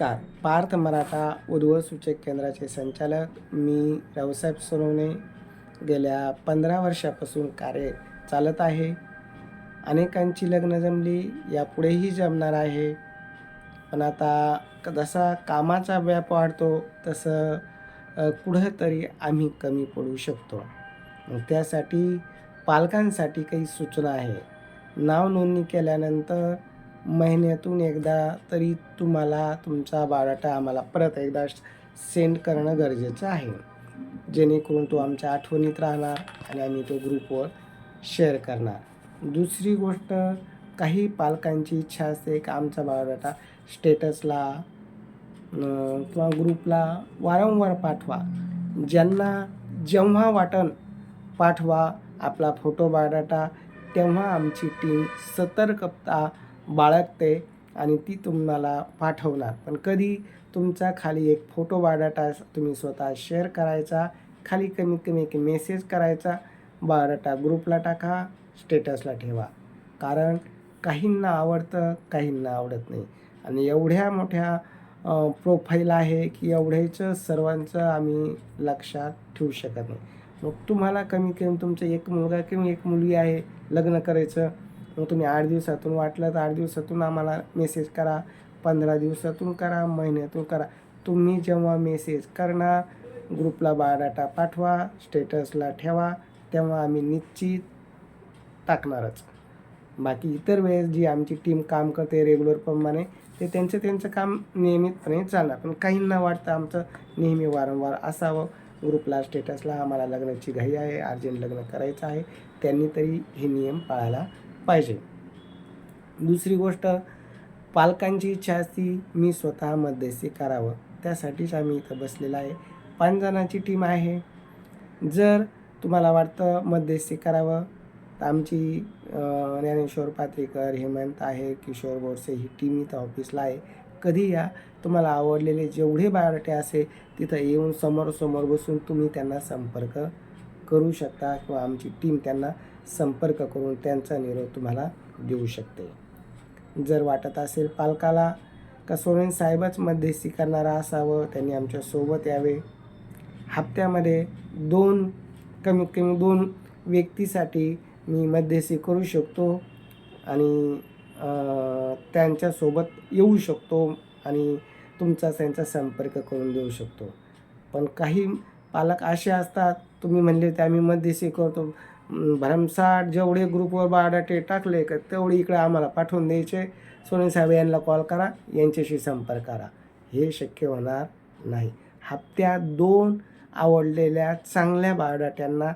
नमस्कार. पार्थ मराठा उद्भव सूचक केंद्राचे संचालक मी रावसाहेब सोनवणे गेल्या पंधरा वर्षापासून कार्य चालत आहे. अनेकांची लग्न जमली यापुढेही जमणार आहे. पण आता क- जसा कामाचा व्याप वाढतो तसं कुठंतरी आम्ही कमी पडू शकतो. त्यासाठी पालकांसाठी काही सूचना आहे. नाव नोंदणी केल्यानंतर महिन्यातून एकदा तरी तुम्हाला तुमचा बायोडाटा आम्हाला परत एकदा सेंड करणं गरजेचं आहे. जेणेकरून तो आमच्या आठवणीत राहणार आणि आम्ही तो ग्रुपवर शेअर करणार. दुसरी गोष्ट काही पालकांची इच्छा असते की आमचा बायोडाटा स्टेटसला किंवा ग्रुपला वारंवार पाठवा. ज्यांना जेव्हा वाटण पाठवा आपला फोटो बायोडाटा तेव्हा आमची टीम सतर्कता बाळगते आणि ती तुम्हाला पाठवणार. पण कधी तुमचा खाली एक फोटो बायोडाटा तुम्ही स्वतः शेअर करायचा खाली कमीत कमी एक मेसेज करायचा बायोडाटा ग्रुपला टाका स्टेटसला ठेवा. कारण काहींना आवडतं काहींना आवडत नाही. आणि एवढ्या मोठ्या प्रोफाईल आहे की एवढ्याचं सर्वांचं आम्ही लक्षात ठेवू शकत नाही. मग तुम्हाला कमी कमी तुमचं एक मुलगा किंवा एक मुलगी आहे लग्न करायचं मग तुम्ही आठ दिवसातून वाटलं तर आठ दिवसातून आम्हाला मेसेज करा. पंधरा दिवसातून करा महिन्यातून करा. तुम्ही जेव्हा मेसेज करणार ग्रुपला बायोडाटा पाठवा स्टेटसला ठेवा तेव्हा आम्ही निश्चित टाकणारच. बाकी इतर वेळेस जी आमची टीम काम करते रेग्युलरप्रमाणे ते त्यांचं त्यांचं काम नियमितपणे चालणार. पण काहींना वाटतं आमचं नेहमी वारंवार असावं. ग्रुपला स्टेटसला आम्हाला लग्नाची घाई आहे अर्जंट लग्न करायचं आहे. त्यांनी तरी हे नियम पाळायला पाहिजे. दुसरी गोष्ट पालकांची इच्छा असती मी स्वतः मध्यस्थी करावं त्यासाठीच आम्ही इथं बसलेला आहे. पाच जणांची टीम आहे. जर तुम्हाला वाटतं मध्यस्थी करावं तर आमची ज्ञानेश्वर पात्रेकर हेमंत आहे किशोर बोरसे ही टीम इथं ऑफिसला आहे. कधी या तुम्हाला आवडलेले जेवढे बायोडाटे असेल तिथं येऊन समोरासमोर बसून तुम्ही त्यांना संपर्क करू शकता किंवा आमची टीम त्यांना संपर्क करून त्यांचा निरोप तुम्हाला देऊ शकते. जर वाटत असेल पालकाला का सोरेन साहेबच मध्यस्थी करणारा असावं त्यांनी आमच्यासोबत यावे. हप्त्यामध्ये दोन कमीत कमी दोन व्यक्तीसाठी मी मध्यस्थी करू शकतो आणि त्यांच्यासोबत येऊ शकतो आणि तुमचा त्यांचा संपर्क करून देऊ शकतो. पण काही पालक असे असतात. तुम्ही म्हणले ते आम्ही मध्यस्थी करतो. भरमसाठ जेवढे ग्रुपवर बायोडाटे टाकले का तेवढे इकडे आम्हाला पाठवून द्यायचे. सोनेसाहेब यांना कॉल करा यांच्याशी संपर्क करा. हे शक्य होणार नाही. हप्त्यात दोन आवडलेल्या चांगल्या बायोडाट्यांना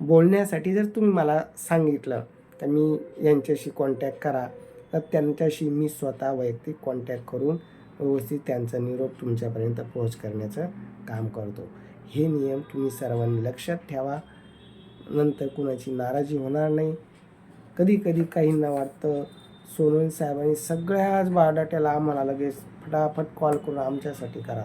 बोलण्यासाठी जर तुम्ही मला सांगितलं तर मी यांच्याशी कॉन्टॅक्ट करा. तर त्यांच्याशी मी स्वतः वैयक्तिक कॉन्टॅक्ट करून व्यवस्थित त्यांचा निरोप तुमच्यापर्यंत पोहोच करण्याचं काम करतो. हे नियम तुम्ही सर्वांनी लक्षात ठेवा. नंतर कुणाची नाराजी होणार नाही. कधी कधी काहींना वाटतं सोनवणे साहेबांनी सगळ्याच बायोडाट्याला आम्हाला लगेच फटाफट कॉल करून आमच्यासाठी करा.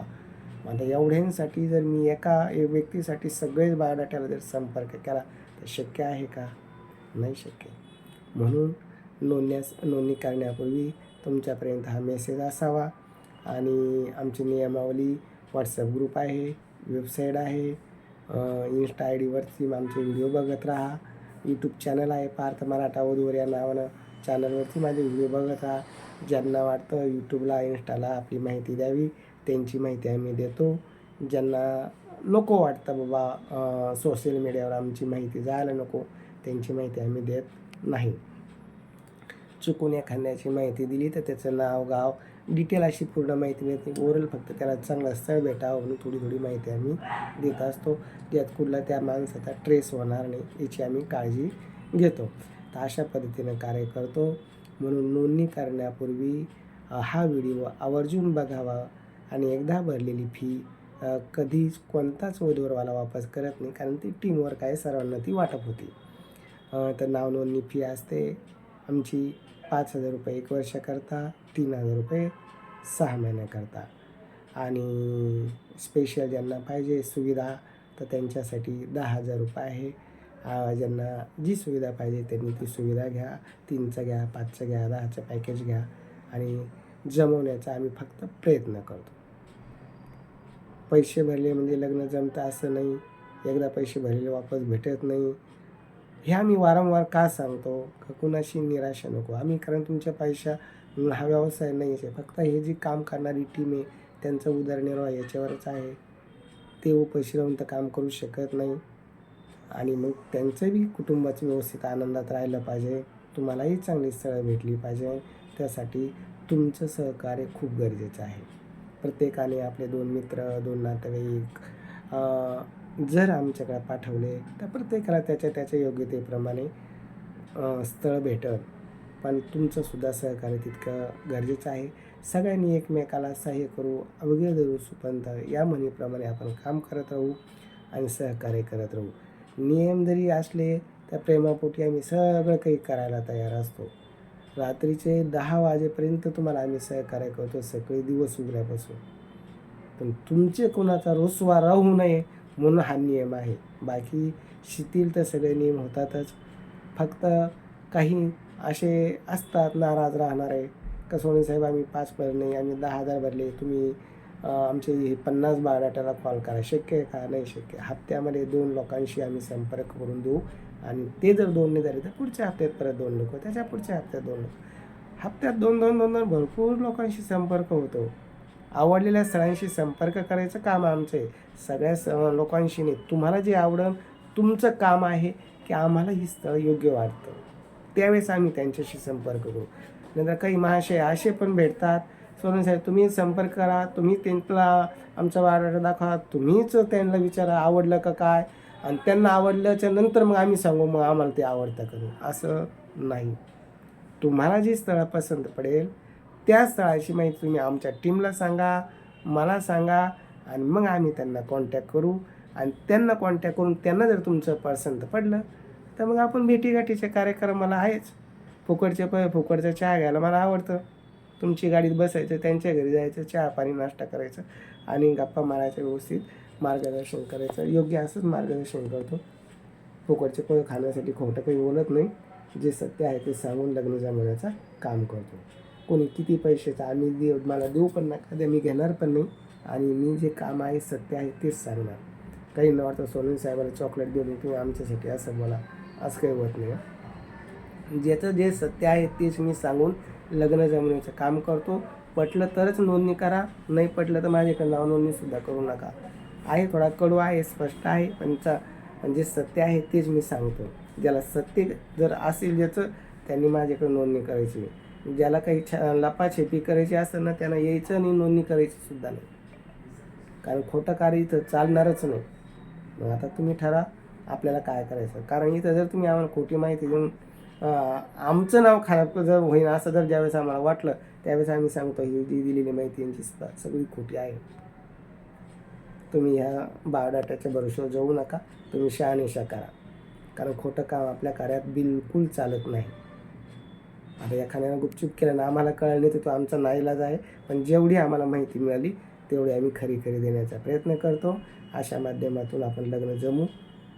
आता एवढ्यांसाठी जर मी एका व्यक्तीसाठी सगळेच बायोडाट्याला जर संपर्क केला तर शक्य आहे का? नाही शक्य. म्हणून नोंदण्यास नोंदणी करण्यापूर्वी तुमच्यापर्यंत हा मेसेज असावा. आणि आमची नियमावली व्हॉट्सअप ग्रुप आहे. वेबसाईट आहे. इन्स्टा आय डीवरती आमचे व्हिडिओ बघत राहा. यूट्यूब चॅनल आहे पार्थ मराठा वधूवर या नावानं. चॅनलवरती माझे व्हिडिओ बघत राहा. ज्यांना वाटतं यूट्यूबला इन्स्टाला आपली माहिती द्यावी त्यांची माहिती आम्ही देतो. ज्यांना नको वाटतं बाबा सोशल मीडियावर आमची माहिती जायला नको त्यांची माहिती आम्ही देत नाही. चुकून एखाद्याची माहिती दिली तर त्याचं नाव गाव डिटेल अशी पूर्ण माहिती मिळते. ओरल फक्त त्याला चांगलं स्थळ भेटावं म्हणून थोडी थोडी माहिती आम्ही देत असतो. त्यात कुठला त्या माणसाचा ट्रेस होणार नाही याची आम्ही काळजी घेतो. तर अशा पद्धतीनं कार्य करतो. म्हणून नोंदणी करण्यापूर्वी हा व्हिडिओ आवर्जून बघावा आणि एकदा भरलेली फी कधीच कोणताच वधूरवाला वापस करत नाही कारण ती टीमवर काय सर्वांना ती वाटप होती. तर नाव नोंदणी फी असते. आमची पाच हजार रुपये एक वर्षाकरता तीन हजार रुपये सहा महिन्याकरता आणि स्पेशल ज्यांना पाहिजे सुविधा तर त्यांच्यासाठी दहा हजार रुपये आहे. ज्यांना जी सुविधा पाहिजे त्यांनी ती सुविधा घ्या. तीनचं घ्या पाचचं घ्या दहाचं पॅकेज घ्या. आणि जमवण्याचा आम्ही फक्त प्रयत्न करतो. पैसे भरले म्हणजे लग्न जमतं असं नाही. एकदा पैसे भरलेले वापस भेटत नाही. हे आम्ही वारंवार का सांगतो? का कुणाशी निराशा नको? आम्ही कारण तुमच्या पैशा हा व्यवसाय नाही आहे. फक्त हे जी काम करणारी टीम आहे त्यांचा उदरनिर्वाह याच्यावरच आहे. ते उपशी राहून तर काम करू शकत नाही. आणि मग त्यांचं बी कुटुंबाचं व्यवस्थित आनंदात राहिलं पाहिजे. तुम्हालाही चांगली स्थळं भेटली पाहिजे. त्यासाठी तुमचं सहकार्य खूप गरजेचं आहे. प्रत्येकाने आपले दोन मित्र दोन नातेवाईक जर आमच्याकडे पाठवले तर प्रत्येकाला त्याच्या त्याच्या योग्यतेप्रमाणे स्थळ भेटल. पण तुमचंसुद्धा सहकार्य तितकं गरजेचं आहे. सगळ्यांनी एकमेकाला सहाय्य करू अवघे धरू सुपंत या म्हणीप्रमाणे आपण काम करत राहू आणि सहकार्य करत राहू. नियम जरी असले त्या प्रेमापोटी आम्ही सगळं काही करायला तयार असतो. रात्रीचे दहा वाजेपर्यंत तुम्हाला आम्ही सहकार्य करतो सकाळी दिवस उगल्यापासून पण तुमचे कोणाचा रोसवा राहू नये म्हणून हा नियम आहे. बाकी शिथिल तर सगळे नियम होतातच. फक्त काही असे असतात नाराज राहणारे. का सोनी साहेब आम्ही पाच भरले आम्ही दहा हजार भरले. तुम्ही आमचे हे पन्नास बायोडाटाला कॉल करा. शक्य आहे का? नाही शक्य. हप्त्यामध्ये दोन लोकांशी आम्ही संपर्क करून देऊ. आणि ते जर दोन नाही झाले तर पुढच्या हप्त्यात परत दोन लोक त्याच्या पुढच्या हप्त्यात दोन लोक हप्त्यात दोन दोन दोन दोन भरपूर लोकांशी संपर्क होतो. आवडलेल्या स्थळांशी संपर्क करायचं काम आमचं आहे. सगळ्या स लोकांशी नाही. तुम्हाला जे आवडं तुमचं काम आहे की आम्हाला ही स्थळ योग्य वाटतं. त्यावेळेस आम्ही त्यांच्याशी संपर्क करू. नंतर काही महाशय असे पण भेटतात. सोनू साहेब तुम्ही संपर्क करा. तुम्ही त्यांना आमचा वारं दाखवा. तुम्हीच त्यांना विचारा आवडलं का काय? आणि त्यांना आवडल्याच्या नंतर मग आम्ही सांगू मग आम्हाला ते आवडतं करू असं नाही. तुम्हाला जी स्थळं पसंत पडेल त्या स्थळाची माहिती तुम्ही आमच्या टीमला सांगा मला सांगा आणि मग आम्ही त्यांना कॉन्टॅक्ट करू. आणि त्यांना कॉन्टॅक्ट करून त्यांना जर तुमचं पसंत पडलं तर मग आपण भेटीगाठीचे कार्यक्रम मला आहेच. फुकटचे प फुकटचा चहा घ्यायला मला आवडतं. तुमची गाडीत बसायचं त्यांच्या घरी जायचं चहा पाणी नाश्ता करायचं आणि गप्पा मारायचं व्यवस्थित. मार्गदर्शन करायचं. योग्य असंच मार्गदर्शन करतो. फुकटचे फळ खाण्यासाठी खोटं काही बोलत नाही. जे सत्य आहे ते सांगून लग्न जमवण्याचं काम करतो. कोणी किती पैशाचं आम्ही देऊ मला देऊ पण नका ते मी घेणार पण नाही. आणि मी जे काम आहे सत्य आहे तेच सांगणार. काही न वाटतं सोनून साहेबाला चॉकलेट देऊन तुम्ही आमच्यासाठी असं बोला असं काही होत नाही ज्याचं जे सत्य आहे तेच मी सांगून लग्न जमवण्याचं काम करतो. पटलं तरच नोंदणी करा नाही पटलं तर माझ्याकडे नाव नोंदणीसुद्धा करू नका. आहे थोडा कडू आहे स्पष्ट आहे पण चा पण जे सत्य आहे तेच मी सांगतो. ज्याला सत्य जर असेल ज्याचं त्यांनी माझ्याकडे नोंदणी करायची नाही. ज्याला काही छा लपाछेपी करायची असेल ना त्यांना यायचं आणि नोंदणी करायची सुद्धा नाही. कारण खोटं कार्य इथं चालणारच नाही. मग आता तुम्ही ठरा आपल्याला काय करायचं. कारण इथं जर तुम्ही आम्हाला खोटी माहिती देऊन आमचं नाव खराब जर होईन असं जर ज्यावेळेस आम्हाला वाटलं त्यावेळेस आम्ही सांगतो ही जी दिलेली माहिती यांची सुद्धा सगळी खोटी आहे. तुम्ही ह्या बायोडाटाच्या भरोश्यावर जाऊ नका. तुम्ही शहानिशा करा. कारण खोटं काम आपल्या कार्यात बिलकुल चालत नाही. आता एखाद्यानं गुपचूप केलं ना आम्हाला कळलं नाही तर तो आमचा नाईलाज आहे. पण जेवढी आम्हाला माहिती मिळाली तेवढी आम्ही खरी खरी देण्याचा प्रयत्न करतो. अशा माध्यमातून आपण लग्न जमू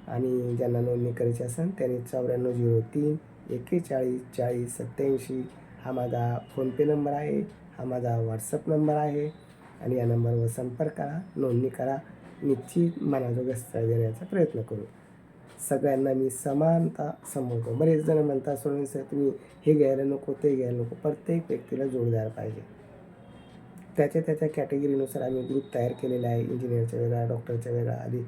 आणि ज्यांना नोंदणी करायची असेल त्यांनी चौऱ्याण्णव झिरो तीन एक्केचाळीस चाळीस सत्याऐंशी हा माझा फोनपे नंबर आहे हा माझा व्हॉट्सअप नंबर आहे आणि या नंबरवर संपर्क करा नोंदणी करा. निश्चित मनाजोगं स्थळ देण्याचा प्रयत्न करू. सगळ्यांना मी समानता समजतो. बरेच जण म्हणतात सोडून सर तुम्ही हे घ्यायला नको ते घ्यायला नको. प्रत्येक व्यक्तीला जोडदार पाहिजे. त्याच्या त्याच्या कॅटेगरीनुसार आम्ही ग्रुप तयार केलेला आहे. इंजिनियरचा वेगळा डॉक्टरचा वेगळा आधी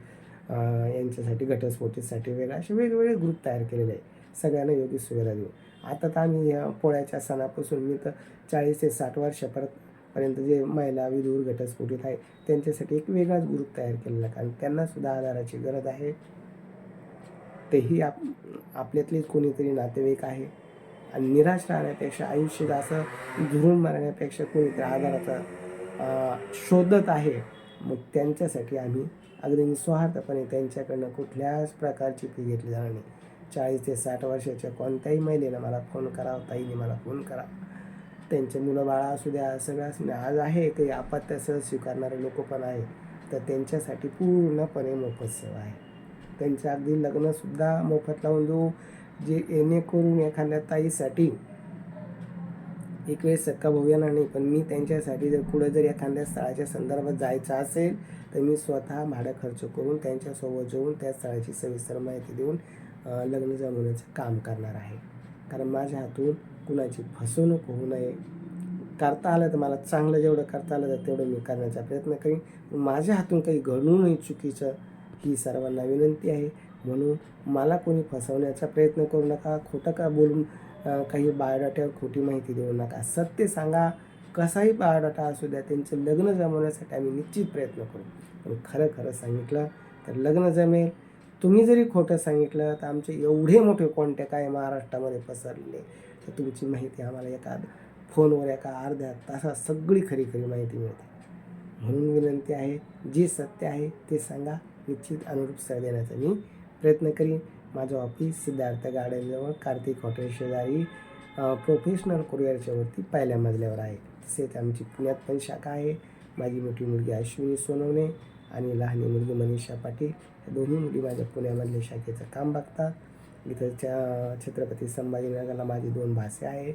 यांच्यासाठी घटस्फोटीसाठी वेगळा असे वेगवेगळे ग्रुप तयार केलेले आहे. सगळ्यांना योग्य सुविधा देऊ. आता तर आम्ही या पोळ्याच्या सणापासून मी तर चाळीस ते साठ वर्षापर्यंत पर्यंत जे महिला विधूर घटस्फोटीत आहे त्यांच्यासाठी एक वेगळाच ग्रुप तयार केलेला आहे. कारण त्यांनासुद्धा आधाराची गरज आहे. तेही आप आपल्यातलेच कोणीतरी नातेवाईक आहे. आणि निराश राहण्यापेक्षा आयुष्यात असं झुरून मारण्यापेक्षा कोणीतरी आधाराचा शोधत आहे. मग त्यांच्यासाठी आम्ही अगदी निस्वार्थपणे त्यांच्याकडनं कुठल्याच प्रकारची फी घेतली जाणार नाही. चाळीस ते साठ वर्षाच्या कोणत्याही महिलेनं मला फोन करावा ताईने मला फोन करा. त्यांचे मुलं बाळा असू द्या. सगळ्या आज आहे काही आपत्त्या सहज स्वीकारणारे लोक पण आहे तर त्यांच्यासाठी पूर्णपणे मोफत सेवा आहे. त्यांच्या अगदी लग्नसुद्धा मोफत लावून देऊ जे येणेकरून एखाद्या ताईसाठी एक वेळेस सक्का भाऊ येणार नाही. पण मी त्यांच्यासाठी जर कुठं जर एखाद्या स्थळाच्या संदर्भात जायचं असेल तर मी स्वतः भाडं खर्च करून त्यांच्यासोबत जाऊन त्या स्थळाची सविस्तर माहिती देऊन लग्न जमवण्याचं काम करणार आहे. कारण माझ्या हातून कुणाची फसवणूक होऊ नये. करता आलं तर मला चांगलं जेवढं करता आलं तर तेवढं मी करण्याचा प्रयत्न करीन. माझ्या हातून काही घडू नये चुकीचं ही सर्वांना विनंती आहे. म्हणून मला कोणी फसवण्याचा प्रयत्न करू नका. खोटं का बोलून काही बायोडाट्यावर खोटी माहिती देऊ नका. सत्य सांगा. कसाही बायोडाटा असू द्या त्यांचं लग्न जमवण्यासाठी आम्ही निश्चित प्रयत्न करू. पण खरं खरं सांगितलं तर लग्न जमेल. तुम्ही जरी खोटं सांगितलं तर आमचे एवढे मोठे कॉन्टॅक्ट आहे महाराष्ट्रामध्ये पसरलेले तर तुमची माहिती आम्हाला एका फोनवर एका अर्ध्या तासात सगळी खरी खरी माहिती मिळते. म्हणून विनंती आहे जे सत्य आहे ते सांगा. निश्चित अनुरूप स्थळ देण्याचा मी प्रयत्न करीन. माझं ऑफिस सिद्धार्थ गार्डनजवळ कार्तिक हॉटेल शेजारी प्रोफेशनल कुरिअरच्या वरती पहिल्या मजल्यावर आहे. तसेच आमची पुण्यात पण शाखा आहे. माझी मोठी मुलगी अश्विनी सोनवणे आणि लहानी मुलगी मनीषा पाटील. या दोन्ही मुली माझ्या पुण्यामधल्या शाखेचं काम बघतात. इथंच्या छत्रपती संभाजीनगरला माझी दोन भाषे आहे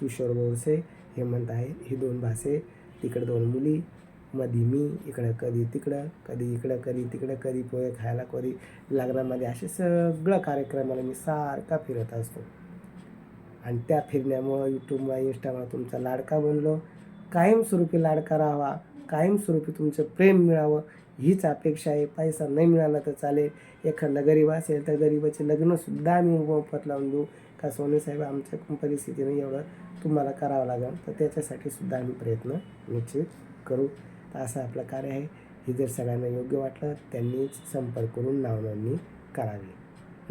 किशोर बोरसे हेमंत आहे ही दोन भाषे तिकडे दोन मुली. मधी मी इकडं कधी तिकडं कधी इकडं कधी तिकडं कधी पोहे खायला कधी लग्नामध्ये असे सगळं कार्यक्रमाला मी सारखा फिरत असतो. आणि त्या फिरण्यामुळं यूट्यूबला इंस्टामुळं तुमचा लाडका बनलो. कायमस्वरूपी लाडका राहावा कायमस्वरूपी तुमचं प्रेम मिळावं हीच अपेक्षा आहे. पैसा नाही मिळाला तर चालेल. एखादा गरीब असेल तर गरीबाचे लग्नसुद्धा आम्ही मोफत लावून देऊ. का सोनेसाहेब आमच्या परिस्थितीने एवढं तुम्हाला करावं लागेल. तर त्याच्यासाठी सुद्धा आम्ही प्रयत्न निश्चित करू. तर असं आपलं कार्य आहे. हे जर सगळ्यांना योग्य वाटलं त्यांनीच संपर्क करून नावनोंदणी करावी.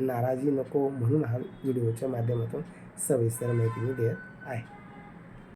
नाराजी नको म्हणून हा व्हिडिओच्या माध्यमातून सविस्तर माहिती मी देत आहे.